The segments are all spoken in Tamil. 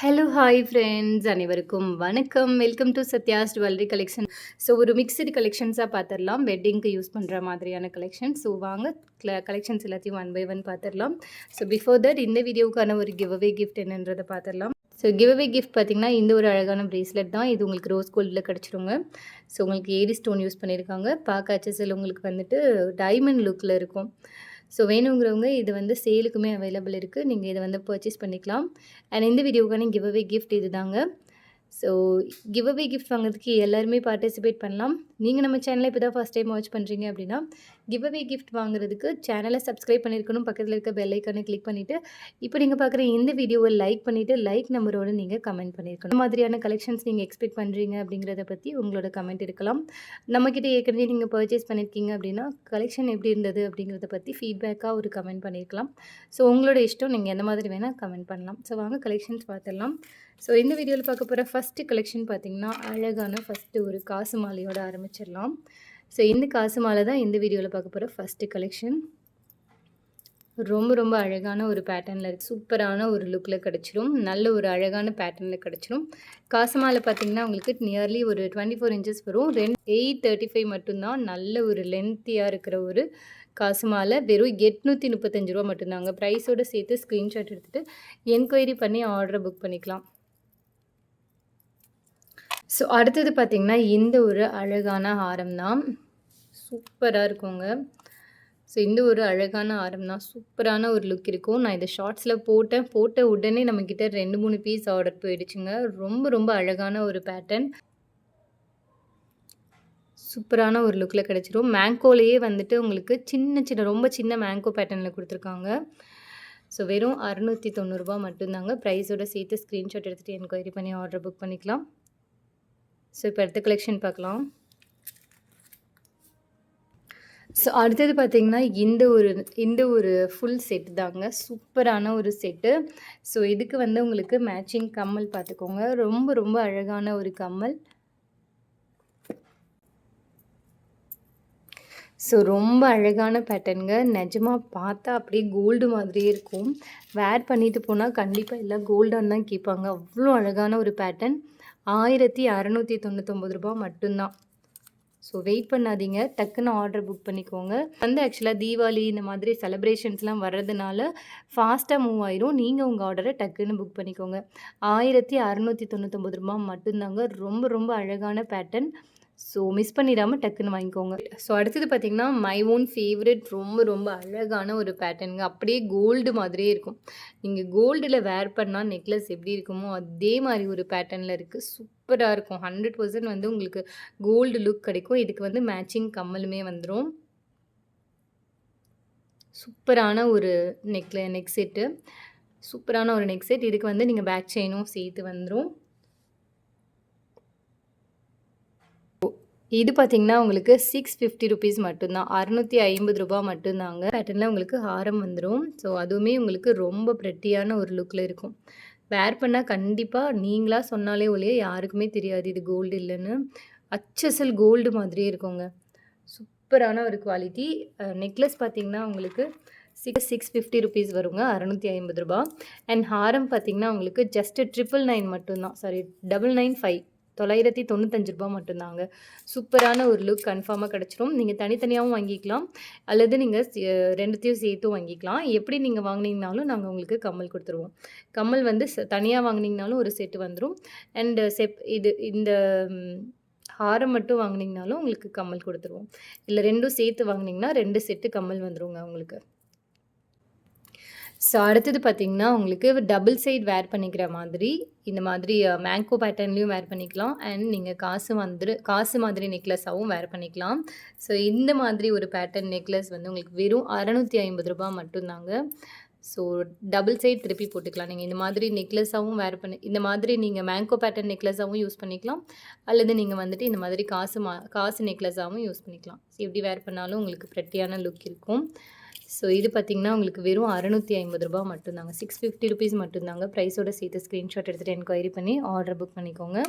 ஹலோ ஹாய் ஃப்ரெண்ட்ஸ் அனைவருக்கும் வணக்கம். Welcome to Sathya's jewellery collection so ஒரு மிக்சடு கலெக்ஷன்ஸாக பார்த்துடலாம். வெட்டிங்க்கு யூஸ் பண்ணுற மாதிரியான கலெக்ஷன் ஸோ வாங்க கலெக்ஷன்ஸ் எல்லாத்தையும் ஒன் பை ஒன் பார்த்துடலாம். ஸோ பிஃபோர் தட் இந்த வீடியோவுக்கான ஒரு கிவ் அவே கிஃப்ட் என்னன்றதை பார்த்துடலாம். ஸோ கிவ்அவே கிஃப்ட் பார்த்திங்கன்னா இந்த ஒரு அழகான ப்ரேஸ்லெட் தான். இது உங்களுக்கு ரோஸ் கோல்டில் கிடச்சிருங்க. ஸோ உங்களுக்கு ஏடி ஸ்டோன் யூஸ் பண்ணியிருக்காங்க பார்க்க அச்சஸில் உங்களுக்கு வந்துட்டு டைமண்ட் லுக்கில் இருக்கும். ஸோ வேணுங்கிறவங்க இது வந்து சேலுக்குமே அவைலபிள் இருக்குது நீங்கள் இதை வந்து பர்ச்சேஸ் பண்ணிக்கலாம். அண்ட் இந்த வீடியோக்கான கிவ் அவே கிஃப்ட் இது தாங்க. ஸோ கிவ் அவே கிஃப்ட் வாங்குறதுக்கு எல்லாருமே பார்ட்டிசிபேட் பண்ணலாம். நீங்கள் நம்ம சேனலை இப்போ தான் ஃபஸ்ட் டைம் வாட்ச் பண்ணுறீங்க அப்படின்னா கிவ் அவே கிஃப்ட் வாங்குறதுக்கு சேனலை சப்ஸ்கிரைப் பண்ணியிருக்கணும் பக்கத்தில் இருக்க பெல் ஐக்கானை கிளிக் பண்ணிவிட்டு இப்போ நீங்கள் பார்க்குற இந்த வீடியோவை லைக் பண்ணிவிட்டு லைக் நம்பரோடு நீங்கள் கமெண்ட் பண்ணியிருக்கணும் இந்த மாதிரியான கலெக்ஷன்ஸ் நீங்கள் எக்ஸ்பெக்ட் பண்ணுறீங்க அப்படிங்கிறத பற்றி உங்களோட கமெண்ட் இருக்கலாம். நம்மக்கிட்ட ஏற்கனவே நீங்கள் பர்ச்சேஸ் பண்ணியிருக்கீங்க அப்படின்னா கலெக்ஷன் எப்படி இருந்தது அப்படிங்கிறத பற்றி ஃபீட்பேக்காக ஒரு கமெண்ட் பண்ணியிருக்கலாம் ஸோ உங்களோட இஷ்டம் நீங்கள் எந்த மாதிரி வேணால் கமெண்ட் பண்ணலாம். ஸோ வாங்க கலெக்ஷன்ஸ் பார்த்துடலாம். ஸோ இந்த வீடியோவில் பார்க்க போகிற ஃபஸ்ட்டு கலெக்ஷன் பார்த்திங்கன்னா அழகான ஃபஸ்ட்டு ஒரு காசு மாலையோடு ஆரம்பிச்சிடலாம். ஸோ இந்த காசு மாலை தான் இந்த வீடியோவில் பார்க்க போகிற ஃபஸ்ட்டு கலெக்ஷன் ரொம்ப ரொம்ப அழகான ஒரு பேட்டர்னில் இருக்குது சூப்பரான ஒரு லுக்கில் கிடச்சிரும். நல்ல ஒரு அழகான பேட்டர்னில் கிடச்சிரும். காசு மாலை பார்த்திங்கன்னா உங்களுக்கு நியர்லி ஒரு டுவெண்ட்டி ஃபோர் இன்ச்சஸ் வரும். ரெண்டு எயிட் தேர்ட்டி ஃபைவ் மட்டும்தான் நல்ல ஒரு லென்த்தியாக இருக்கிற ஒரு காசு மாலை வெறும் எட்நூற்றி முப்பத்தஞ்சு ரூபா மட்டும்தாங்க. ப்ரைஸோடு சேர்த்து ஸ்க்ரீன்ஷாட் எடுத்துகிட்டு என்கொயரி பண்ணி ஆர்டரை புக் பண்ணிக்கலாம். ஸோ அடுத்தது பார்த்திங்கன்னா இந்த ஒரு அழகான ஹாரம் தான். சூப்பராக இருக்குங்க. ஸோ இந்த ஒரு அழகான ஆரம் தான். சூப்பரான ஒரு லுக் இருக்கும். நான் இதை ஷார்ட்ஸில் போட்டேன். போட்ட உடனே நம்மக்கிட்ட ரெண்டு மூணு பீஸ் ஆர்டர் போயிடுச்சுங்க. ரொம்ப ரொம்ப அழகான ஒரு பேட்டர்ன் சூப்பரான ஒரு லுக்கில் கிடச்சிரும். மேங்கோலேயே வந்துட்டு உங்களுக்கு சின்ன சின்ன ரொம்ப சின்ன மேங்கோ பேட்டர்னில் கொடுத்துருக்காங்க. ஸோ வெறும் அறுநூற்றி தொண்ணூறுரூபா மட்டும்தாங்க. ப்ரைஸோட சேர்த்து ஸ்க்ரீன்ஷாட் எடுத்துகிட்டு என்கொயரி பண்ணி ஆர்டர் புக் பண்ணிக்கலாம். ஸோ இப்போ அடுத்த கலெக்ஷன் பார்க்கலாம். ஸோ அடுத்தது பார்த்திங்கன்னா இந்த ஒரு இந்த ஒரு ஃபுல் செட்டு தாங்க. சூப்பரான ஒரு செட்டு ஸோ இதுக்கு வந்து உங்களுக்கு மேட்சிங் கம்மல் பார்த்துக்கோங்க. ரொம்ப ரொம்ப அழகான ஒரு கம்மல். ஸோ ரொம்ப அழகான பேட்டர்னுங்க நிஜமாக பார்த்தா அப்படியே கோல்டு மாதிரியே இருக்கும். வேர் பண்ணிட்டு போனால் கண்டிப்பாக எல்லாம் கோல்டான் தான் கேட்பாங்க. அவ்வளோ அழகான ஒரு பேட்டர்ன் ஆயிரத்தி அறநூற்றி தொண்ணூத்தொம்பது ரூபா மட்டும்தான். ஸோ வெயிட் பண்ணாதீங்க. டக்குன்னு ஆர்டர் புக் பண்ணிக்கோங்க. வந்து ஆக்சுவலாக தீபாவளி இந்த மாதிரி செலப்ரேஷன்ஸ்லாம் வர்றதுனால ஃபாஸ்ட்டாக மூவ் ஆயிரும். நீங்கள் உங்கள் ஆர்டரை டக்குன்னு புக் பண்ணிக்கோங்க. ஆயிரத்தி அறநூற்றி தொண்ணூத்தொம்பது ரூபா மட்டும்தாங்க. ரொம்ப ரொம்ப அழகான பேட்டர்ன் ஸோ மிஸ் பண்ணிடாமல் டக்குன்னு வாங்கிக்கோங்க. ஸோ அடுத்தது பார்த்திங்கன்னா மை ஓன் ஃபேவரெட் ரொம்ப ரொம்ப அழகான ஒரு பேட்டர்னுங்க அப்படியே கோல்டு மாதிரியே இருக்கும். நீங்கள் கோல்டில் வேர் பண்ணால் நெக்லஸ் எப்படி இருக்குமோ அதே மாதிரி ஒரு பேட்டர்னில் இருக்குது சூப்பராக இருக்கும். ஹண்ட்ரட் பர்சன்ட் வந்து உங்களுக்கு கோல்டு லுக் கிடைக்கும். இதுக்கு வந்து மேட்சிங் கம்மலுமே வந்துடும் சூப்பரான ஒரு நெக்ல நெக் செட்டு சூப்பரான ஒரு நெக் செட் இதுக்கு வந்து நீங்கள் பேக் செயினும் சேர்த்து வந்துடும் இது பார்த்திங்கன்னா உங்களுக்கு சிக்ஸ் ஃபிஃப்டி ருபீஸ் மட்டும்தான். அறநூற்றி ஐம்பது ரூபா மட்டும்தாங்க. பேட்டர்னில் உங்களுக்கு ஹாரம் வந்துடும் ஸோ அதுவுமே உங்களுக்கு ரொம்ப ப்ரெட்டியான ஒரு லுக்கில் இருக்கும். வேர் பண்ணால் கண்டிப்பாக நீங்களாக சொன்னாலே ஒழிய யாருக்குமே தெரியாது இது கோல்டு இல்லைன்னு. அச்சசல் கோல்டு மாதிரியே இருக்குங்க. சூப்பரான ஒரு குவாலிட்டி நெக்லஸ் பார்த்திங்கன்னா உங்களுக்கு சிக்ஸ் சிக்ஸ் ஃபிஃப்டி ருபீஸ் வருங்க. அறநூற்றி ஐம்பது ரூபா அண்ட் ஹாரம் பார்த்திங்கன்னா உங்களுக்கு ஜஸ்ட்டு ட்ரிபிள் நைன் மட்டும்தான். சாரி டபுள் நைன் ஃபைவ் தொள்ளாயிரத்தி தொண்ணூத்தஞ்சு ரூபா மட்டும்தாங்க. சூப்பரான ஒரு லுக் கன்ஃபார்மாக கிடச்சிரும். நீங்கள் தனித்தனியாகவும் வாங்கிக்கலாம். அல்லது நீங்கள் ரெண்டுத்தையும் சேர்த்தும் வாங்கிக்கலாம். எப்படி நீங்கள் வாங்கினீங்கனாலும் நாங்கள் உங்களுக்கு கம்மல் கொடுத்துருவோம். கம்மல் வந்து தனியாக வாங்கினீங்கனாலும் ஒரு செட்டு வந்துடும் அண்டு செப் இது இந்த ஹாரம் மட்டும் வாங்கினீங்கனாலும் உங்களுக்கு கம்மல் கொடுத்துருவோம். இல்லை ரெண்டும் சேர்த்து வாங்கினீங்கன்னா ரெண்டு செட்டு கம்மல் வந்துடுங்க உங்களுக்கு. ஸோ அடுத்தது பார்த்திங்கன்னா உங்களுக்கு டபுள் சைட் வேர் பண்ணிக்கிற மாதிரி இந்த மாதிரி மேங்கோ பேட்டர்ன்லேயும் வேர் பண்ணிக்கலாம். அண்ட் நீங்கள் காசு மாதிரி காசு மாதிரி நெக்லஸாகவும் வேர் பண்ணிக்கலாம். ஸோ இந்த மாதிரி ஒரு பேட்டர்ன் நெக்லஸ் வந்து உங்களுக்கு வெறும் அறநூற்றி ஐம்பது ரூபா மட்டும்தாங்க. ஸோ டபுள் சைட் திருப்பி போட்டுக்கலாம். நீங்கள் இந்த மாதிரி நெக்லஸாகவும் வேர் பண்ணி இந்த மாதிரி நீங்கள் மேங்கோ பேட்டர்ன் நெக்லஸாகவும் யூஸ் பண்ணிக்கலாம். அல்லது நீங்கள் வந்துட்டு இந்த மாதிரி காசு மா காசு நெக்லஸாகவும் யூஸ் பண்ணிக்கலாம். ஸோ எப்படி வேர் பண்ணாலும் உங்களுக்கு ப்ரெட்டியான லுக் இருக்கும். ஸோ இது பார்த்திங்கன்னா உங்களுக்கு வெறும் அறநூற்றி ஐம்பது ரூபா மட்டும்தாங்க சிக்ஸ் ஃபிஃப்டி ருபீஸ் மட்டும்தாங்க ப்ரைஸோட சேர்த்து ஸ்க்ரீன்ஷாட் எடுத்துகிட்டு என்கொயரி பண்ணி ஆர்டர் புக் பண்ணிக்கோங்க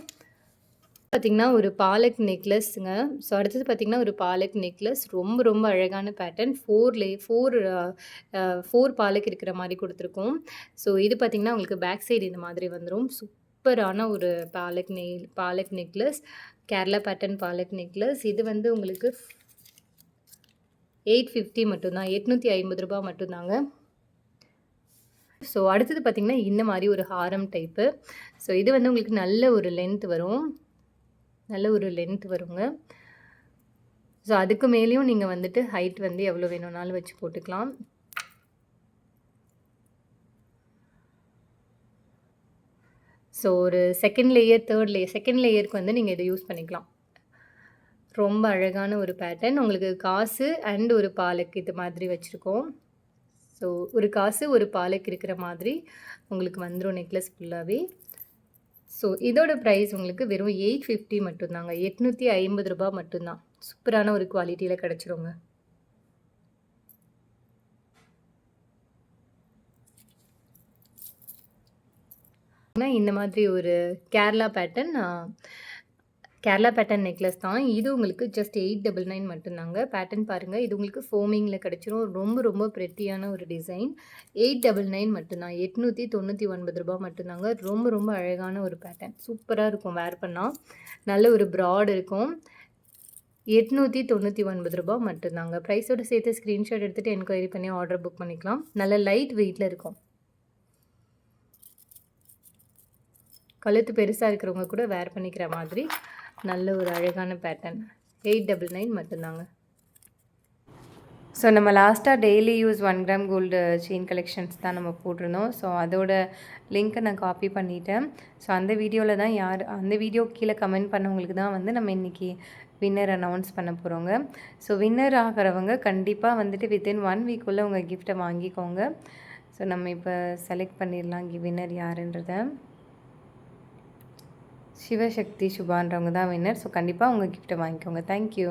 பார்த்தீங்கன்னா, ஒரு பாலக் நெக்லஸ்ங்க. ஸோ அடுத்தது பார்த்திங்கன்னா ஒரு பாலக் நெக்லஸ். ரொம்ப ரொம்ப அழகான பேட்டர்ன். ஃபோர் லே ஃபோர் ஃபோர் பாலக் இருக்கிற மாதிரி கொடுத்துருக்கோம் ஸோ இது பார்த்திங்கன்னா உங்களுக்கு பேக் சைடு இந்த மாதிரி வந்துடும் சூப்பரான ஒரு பாலக் நெய் பாலக் நெக்லஸ். கேரளா பேட்டர்ன் பாலக் நெக்லஸ். இது வந்து உங்களுக்கு 850 மட்டும் தான். ரூ. 850 மட்டும் தாங்க. ஸோ அடுத்தது பார்த்தீங்கன்னா, இந்த மாதிரி ஒரு ஹாரம் டைப்பு. ஸோ இது வந்து உங்களுக்கு நல்ல ஒரு லென்த் வரும். நல்ல ஒரு லென்த் வருங்க. ஸோ அதுக்கு மேலேயும் நீங்கள் வந்துட்டு ஹைட் வந்து எவ்வளோ வேணும்னாலும் வச்சு போட்டுக்கலாம். ஸோ ஒரு second layer, third layer second லேயருக்கு வந்து நீங்கள் இதை யூஸ் பண்ணிக்கலாம். ரொம்ப அழகான ஒரு பேட்டர்ன். உங்களுக்கு காசு அண்ட் ஒரு பாலக் இது மாதிரி வச்சுருக்கோம் ஸோ ஒரு காசு, ஒரு பாலக் இருக்கிற மாதிரி உங்களுக்கு வந்துடும் நெக்லஸ் ஃபுல்லாகவே ஸோ இதோட ப்ரைஸ் உங்களுக்கு வெறும் 850 மட்டும் தாங்க. ரூ. 850 மட்டும் தான். சூப்பரான ஒரு குவாலிட்டியில் கிடச்சிருங்க இந்த மாதிரி ஒரு Kerala pattern Kerala pattern necklace தான். இது உங்களுக்கு ஜஸ்ட் எயிட் டபுள் நைன் மட்டும்தாங்க பேட்டர்ன் பாருங்கள் இது உங்களுக்கு ஃபோமிங்கில் கிடைச்சிரும். ரொம்ப ரொம்ப பிரெட்டியான ஒரு டிசைன். எயிட் டபுள் நைன் மட்டும்தான் எட்நூற்றி தொண்ணூற்றி ஒன்பது ரூபா மட்டும்தாங்க ரொம்ப ரொம்ப அழகான ஒரு பேட்டர்ன். சூப்பராக இருக்கும் வேர் பண்ணால் நல்ல ஒரு ப்ராட் இருக்கும். எட்நூற்றி தொண்ணூற்றி ஒன்பது ரூபா மட்டும்தாங்க ப்ரைஸோட சேர்த்து ஸ்க்ரீன்ஷாட் எடுத்துட்டு என்கொயரி பண்ணி ஆர்டர் புக் பண்ணிக்கலாம். நல்ல லைட் வெயிட்டில் இருக்கும். கழுத்து பெருசாக இருக்கிறவங்க கூட வேர் பண்ணிக்கிற மாதிரி நல்ல ஒரு அழகான பேட்டர்ன். 899 மட்டும் தாங்க. ஸோ நம்ம லாஸ்ட்டாக daily use one gram gold chain collections தான் நம்ம போட்டிருந்தோம். ஸோ அதோட லிங்க்கை நான் காப்பி பண்ணிட்டேன். ஸோ அந்த வீடியோவில் தான் யார் அந்த வீடியோ கீழே கமெண்ட் பண்ணவங்களுக்கு தான் வந்து நம்ம இன்றைக்கி வின்னர் அனௌன்ஸ் பண்ண போகிறோங்க ஸோ வின்னர் ஆகிறவங்க கண்டிப்பாக வந்துட்டு வித்தின் ஒன் வீக்குள்ளே உங்கள் கிஃப்ட்டை வாங்கிக்கோங்க. ஸோ நம்ம இப்போ செலக்ட் பண்ணிடலாம் வின்னர் யாருன்றதை சிவசக்தி சுபான்றவங்க தான் வின்னர். ஸோ கண்டிப்பாக உங்கள் கிஃப்ட்டை வாங்கிக்கோங்க. Thank you.